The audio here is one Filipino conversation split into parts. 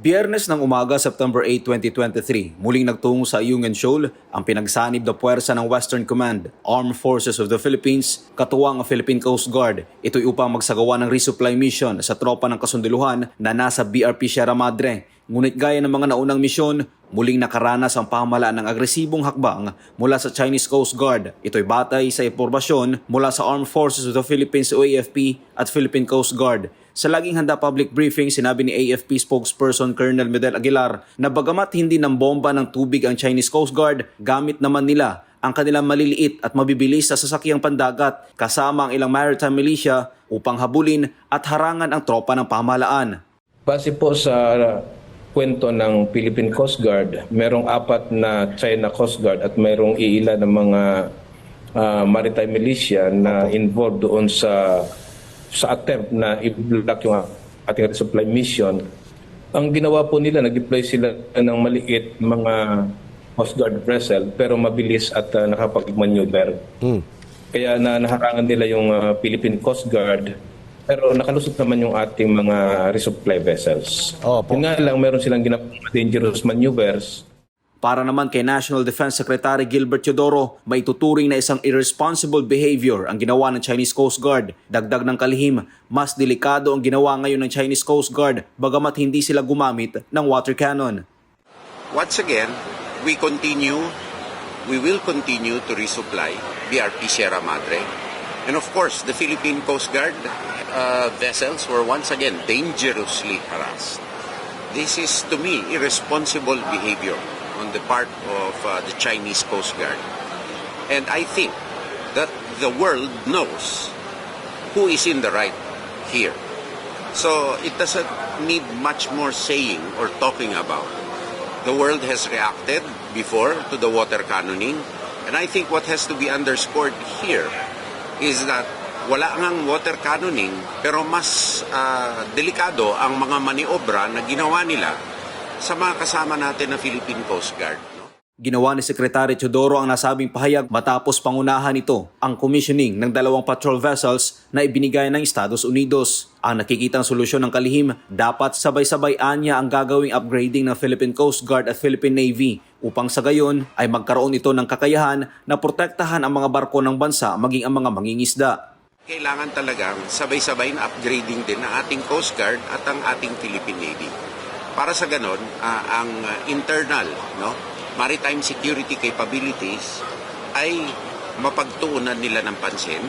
Biyernes ng umaga, September 8, 2023, muling nagtungo sa Ayungin Shoal ang pinagsanib na puwersa ng Western Command, Armed Forces of the Philippines, katuwang ang Philippine Coast Guard. Ito'y upang magsagawa ng resupply mission sa tropa ng kasundaluhan na nasa BRP Sierra Madre. Ngunit gaya ng mga naunang misyon, muling nakaranas ang pamahalaan ng agresibong hakbang mula sa Chinese Coast Guard. Ito'y batay sa impormasyon mula sa Armed Forces of the Philippines o AFP at Philippine Coast Guard. Sa laging handa public briefing, sinabi ni AFP spokesperson Colonel Medel Aguilar na bagamat hindi ng bomba ng tubig ang Chinese Coast Guard, gamit naman nila ang kanilang maliliit at mabibilis sa sasakyang pandagat kasama ang ilang maritime militia upang habulin at harangan ang tropa ng pamahalaan. Base po sa kwento ng Philippine Coast Guard, merong apat na China Coast Guard at merong iila ng mga ah, maritime militia na involved doon sa sa attempt na i-block yung ating resupply mission. Ang ginawa po nila, nag-deploy sila ng maliit mga Coast Guard vessel pero mabilis at ah, nakapag-maneuver. Kaya na naharangan nila yung ah, Philippine Coast Guard pero nakalusot naman yung ating mga resupply vessels. Opo. Yun nga lang, meron silang ginawang dangerous maneuvers Para naman kay National Defense Secretary Gilbert Teodoro, may tuturing na isang irresponsible behavior ang ginawa ng Chinese Coast Guard. Dagdag ng kalihim, mas delikado ang ginawa ngayon ng Chinese Coast Guard bagamat hindi sila gumamit ng water cannon. Once again, we continue, we will continue to resupply BRP Sierra Madre. And of course, the Philippine Coast Guard uh, vessels were once again dangerously harassed. This is, to me, irresponsible behavior on the part of uh, the Chinese Coast Guard. And I think that the world knows who is in the right here. So it doesn't need much more saying or talking about. The world has reacted before to the water cannoning. And I think what has to be underscored here is that wala ngang water cannoning pero mas ah, delikado ang mga maniobra na ginawa nila sa mga kasama natin na Philippine Coast Guard. No? Ginawa ni Secretary Teodoro ang nasabing pahayag matapos pangunahan ito ang commissioning ng dalawang patrol vessels na ibinigay ng Estados Unidos. Ang nakikitang solusyon ng kalihim, dapat sabay-sabay anya ang gagawing upgrading ng Philippine Coast Guard at Philippine Navy upang sa gayon ay magkaroon ito ng kakayahan na protektahan ang mga barko ng bansa maging ang mga mangingisda. Kailangan talagang sabay-sabay na upgrading din ng ating Coast Guard at ang ating Philippine Navy. Para sa ganon, ah, ang ah, internal no, maritime security capabilities ay mapagtuunan nila ng pansin.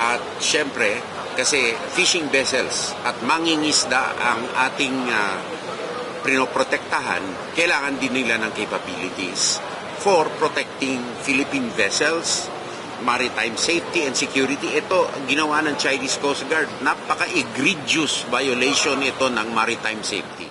At syempre, kasi fishing vessels at mangingisda ang ating ah, prinoprotektahan, kailangan din nila ng capabilities for protecting Philippine vessels, maritime safety and security. Ito, ginawa ng Chinese Coast Guard, napaka-egregious violation ito ng maritime safety.